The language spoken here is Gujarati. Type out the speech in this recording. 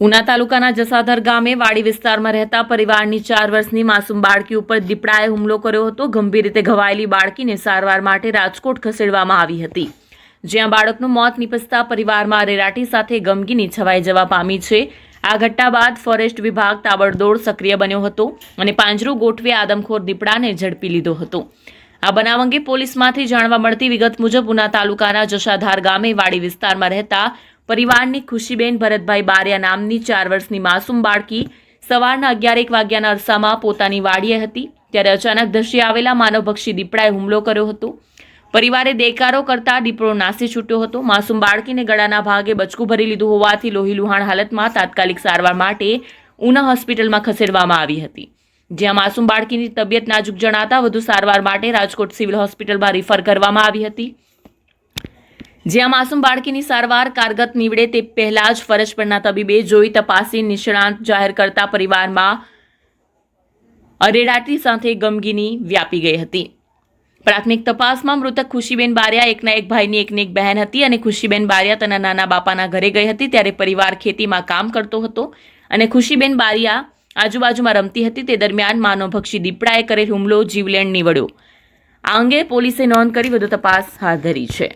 ઉના તાલુકાના જસાધર ગામે વાડી વિસ્તારમાં રહેતા પરિવારની ચાર વર્ષની માસૂમ બાળકી ઉપર દીપડાએ હુમલો કર્યો હતો. ગંભીર રીતે ઘવાયેલી બાળકીને સારવાર માટે રાજકોટ ખસેડવામાં આવી હતી. જ્યાં બાળકનું મોત નિપજતા પરિવારમાં રેરાટી સાથે ગમગીની છવાઈ જવા પામી છે. આ ઘટના બાદ ફોરેસ્ટ વિભાગ તાબડતોડ સક્રિય બન્યો હતો અને પાંજરું ગોઠવે આદમખોર દીપડાને ઝડપી લીધો હતો. આ બનાવ અંગે પોલીસમાંથી જાણવા મળતી વિગત મુજબ ઉના તાલુકાના જશાધાર ગામે વાડી વિસ્તારમાં રહેતા પરિવારની ખુશીબેન ભરતભાઈ બારિયા નામની ચાર વર્ષની માસૂમ બાળકી સવારના અગિયારેક વાગ્યાના અરસામાં પોતાની વાડીએ હતી, ત્યારે અચાનક ધસી આવેલા માનવભક્ષી દીપડાએ હુમલો કર્યો હતો. પરિવારે દેકારો કરતા દીપડો નાસી છૂટ્યો હતો. માસૂમ બાળકીને ગળાના ભાગે બચકું ભરી લીધું હોવાથી લોહી લુહાણ હાલતમાં તાત્કાલિક સારવાર માટે ઉના હોસ્પિટલમાં ખસેડવામાં આવી હતી. જ્યાં માસૂમ બાળકીની તબિયત નાજુક જણાતા વધુ સારવાર માટે રાજકોટ સિવિલ હોસ્પિટલમાં રિફર કરવામાં આવી હતી. જ્યાં માસૂમ બાળકીની સારવાર, કારગત નીવડે તે પહેલા જ ફરજ પરના તબીબે જોઈ તપાસી નિષ્ણાંત જાહેર કરતા પરિવારમાં અરેરાટી સાથે ગમગીની વ્યાપી ગઈ હતી. પ્રાથમિક તપાસમાં મૃતક ખુશીબેન બારિયા એકના એક ભાઈની એકની એક બહેન હતી અને ખુશીબેન બારિયા તેના નાના બાપાના ઘરે ગઈ હતી ત્યારે પરિવાર ખેતીમાં કામ કરતો હતો અને ખુશીબેન બારિયા આજુબાજુમાં રમતી હતી. તે દરમિયાન માનવભક્ષી દીપડાએ કરેલ હુમલો જીવલેણ નીવડ્યો. આ અંગે પોલીસે નોંધ કરી વધુ તપાસ હાથ ધરી છે.